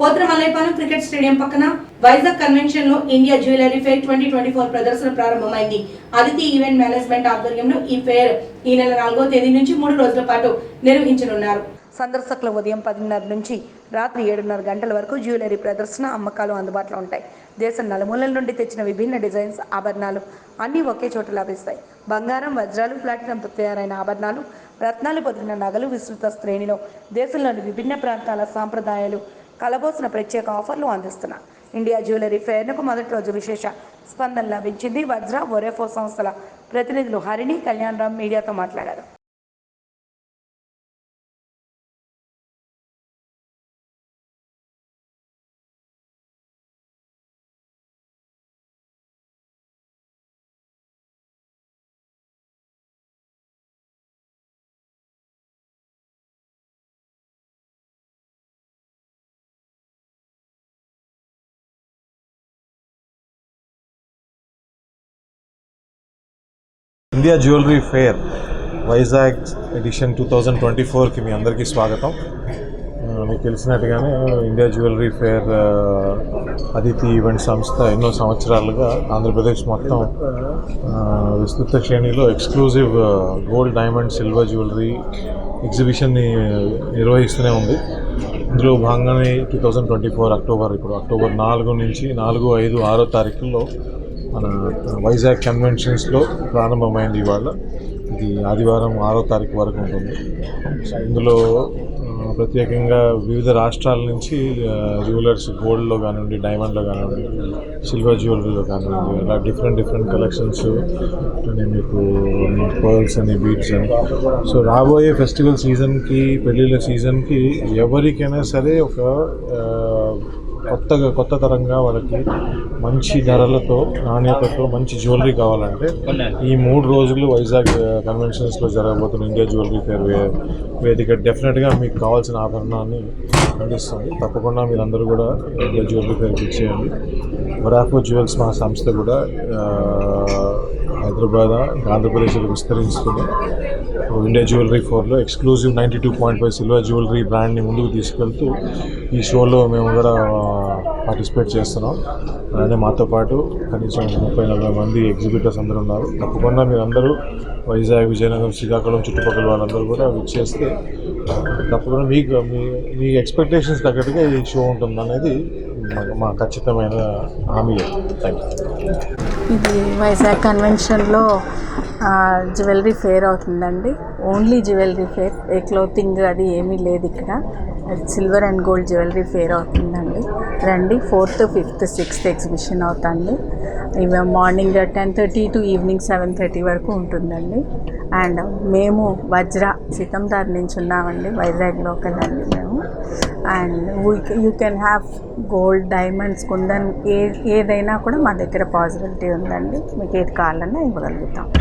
పోత్ర మల్లైపాలెం cricket stadium పక్కన Vizag కన్వెన్షన్లో India jewellery fair twenty twenty four ప్రదర్శన ప్రారంభమైంది. అదితి ఈవెంట్ మేనేజ్మెంట్ ఆధ్వర్యంలో ఈ ఫేర్ ఈ నెల నాలుగో తేదీ నుంచి మూడు రోజుల పాటు నిర్వహించనున్నారు. సందర్శకుల ఉదయం పదిన్నర నుంచి రాత్రి ఏడున్నర గంటల వరకు జ్యువెలరీ ప్రదర్శన అమ్మకాలు అందుబాటులో ఉంటాయి. దేశం నలుమూలల నుండి తెచ్చిన విభిన్న డిజైన్స్ ఆభరణాలు అన్నీ ఒకే చోట లభిస్తాయి. బంగారం వజ్రాలు ప్లాటినంతో తయారైన ఆభరణాలు రత్నాలు పొదిగిన నగలు విస్తృత శ్రేణిలో దేశంలోని విభిన్న ప్రాంతాల సాంప్రదాయాలు కలబోసిన ప్రత్యేక ఆఫర్లు అందిస్తున్న. ఇండియా జ్యువెలరీ ఫేర్నకు మొదటి రోజు విశేష స్పందన లభించింది. వజ్ర ఒరేఫో సంస్థల ప్రతినిధులు హరిణి కళ్యాణ్ రామ్ మీడియాతో మాట్లాడారు. India jewellery fair Vizag edition two thousand twenty ఫోర్కి మీ అందరికీ స్వాగతం. మీకు తెలిసినట్టుగానే ఇండియా జ్యువెలరీ ఫేర్ ఆ, అదితి ఈవెంట్ సంస్థ ఎన్నో సంవత్సరాలుగా ఆంధ్రప్రదేశ్ మొత్తం విస్తృత శ్రేణిలో exclusive gold diamond silver jewellery ఎగ్జిబిషన్ని నిర్వహిస్తూనే ఉంది. ఇందులో భాగంగానే two thousand twenty four October ఇప్పుడు అక్టోబర్ నాలుగు నుంచి నాలుగు ఐదు ఆరో తారీఖుల్లో మన వైజాగ్ కన్వెన్షన్స్లో ప్రారంభమైంది ఇవాళ. ఇది ఆదివారం ఆరో తారీఖు వరకు ఉంటుంది. సో ఇందులో ప్రత్యేకంగా వివిధ రాష్ట్రాల నుంచి జ్యువెలర్స్ గోల్డ్లో కానివ్వండి డైమండ్లో కానివ్వండి సిల్వర్ జ్యువెలరీలో కానివ్వండి ఇలా డిఫరెంట్ డిఫరెంట్ కలెక్షన్స్ మీకు పర్ల్స్ అని బీట్స్ అని. సో రాబోయే ఫెస్టివల్ సీజన్కి పెళ్ళిళ్ళ సీజన్కి ఎవరికైనా సరే ఒక కొత్తగా కొత్త తరంగా వాళ్ళకి మంచి ధరలతో నాణ్యతతో మంచి జ్యువెలరీ కావాలంటే ఈ మూడు రోజులు వైజాగ్ కన్వెన్షన్స్లో జరగబోతున్న ఇండియా జ్యువెలరీ ఫేర్ వేదిక డెఫినెట్గా మీకు కావాల్సిన ఆభరణాన్ని అందిస్తుంది తప్పకుండా మీరందరూ కూడా ఇండియా జ్యువెలరీ ఫేర్కి ఇచ్చేయండి వరాఫో జ్యువెల్స్ మా సంస్థ కూడా ఆ, హైదరాబాద్ ఆంధ్రప్రదేశ్లో విస్తరించుకుని ఇండియా జ్యువెలరీ ఫోర్లో exclusive ninety two point five silver jewellery బ్రాండ్ని ముందుకు తీసుకెళ్తూ ఈ షోలో మేము కూడా పార్టిసిపేట్ చేస్తున్నాం. అలానే మాతో పాటు కనీసం ముప్పై నలభై మంది ఎగ్జిబిటర్స్ అందరూ ఉన్నారు. తప్పకుండా మీరందరూ వైజాగ్ విజయనగరం శ్రీకాకుళం చుట్టుపక్కల వాళ్ళందరూ కూడా విచ్చేస్తే తప్పకుండా మీకు మీ మీ ఎక్స్పెక్టేషన్స్ తగ్గట్టుగా ఈ షో ఉంటుంది అనేది మా- మా ఖచ్చితమైన హామీ. థ్యాంక్ యూ ఇది వైజాగ్ కన్వెన్షన్లో జ్యువెలరీ ఫేర్ అవుతుందండి. ఓన్లీ జ్యువెలరీ ఫేర్ ఏ క్లోతింగ్ అది ఏమీ లేదు ఇక్కడ. Silver and gold jewellery fair అవుతుందండి. రండి ఫోర్త్ ఫిఫ్త్ సిక్స్త్ ఎగ్జిబిషన్ అవుతుంది. ఇవి morning ten thirty to evening seven thirty వరకు ఉంటుందండి. అండ్ మేము వజ్ర సీతందార్ నుంచి ఉన్నామండి వైజాగ్ లోకల్ అండి మేము. And you can have gold diamonds kundan ఏ ఏదైనా కూడా మా దగ్గర పాసిబిలిటీ ఉందండి. మీకు ఏది కావాలన్నా ఇవ్వగలుగుతాం.